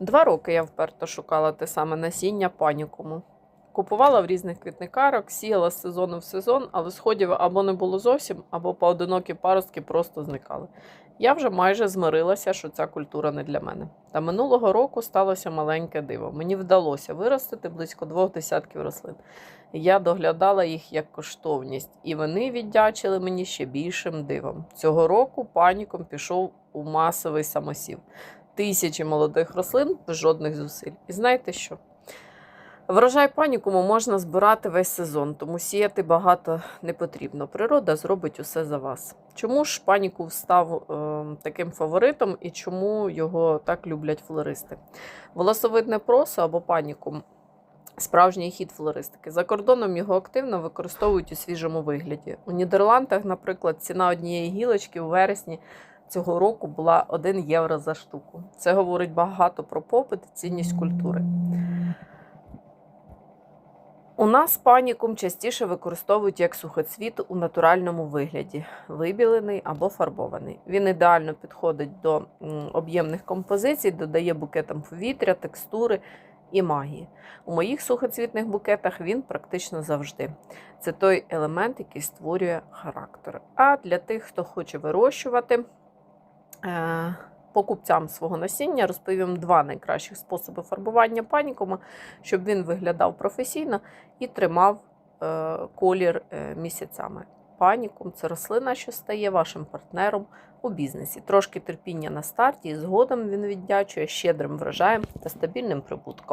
Два роки я вперто шукала те саме насіння панікуму. Купувала в різних квітникарок, сіяла з сезону в сезон, але сходів або не було зовсім, або поодинокі паростки просто зникали. Я вже майже змирилася, що ця культура не для мене. Та минулого року сталося маленьке диво. Мені вдалося виростити близько двох десятків рослин. Я доглядала їх як коштовність, і вони віддячили мені ще більшим дивом. Цього року паніком пішов у масовий самосів. Тисячі молодих рослин без жодних зусиль. І знаєте що? Врожай панікуму можна збирати весь сезон, тому сіяти багато не потрібно. Природа зробить усе за вас. Чому ж паніку став е, таким фаворитом і чому його так люблять флористи? Волосовидне просо або панікум справжній хід флористики. За кордоном його активно використовують у свіжому вигляді. У Нідерландах, наприклад, ціна однієї гілочки у вересні цього року була 1 євро за штуку. Це говорить багато про попит і цінність культури. У нас панікум частіше використовують як сухоцвіт у натуральному вигляді, вибілений або фарбований. Він ідеально підходить до об'ємних композицій, додає букетам повітря, текстури і магії. У моїх сухоцвітних букетах він практично завжди. Це той елемент, який створює характер. А для тих, хто хоче вирощувати, покупцям свого насіння розповім два найкращих способи фарбування панікума, щоб він виглядав професійно і тримав е, колір е, місяцями. Панікум це рослина, що стає вашим партнером у бізнесі. Трошки терпіння на старті, і згодом він віддячує щедрим врожаєм та стабільним прибутком.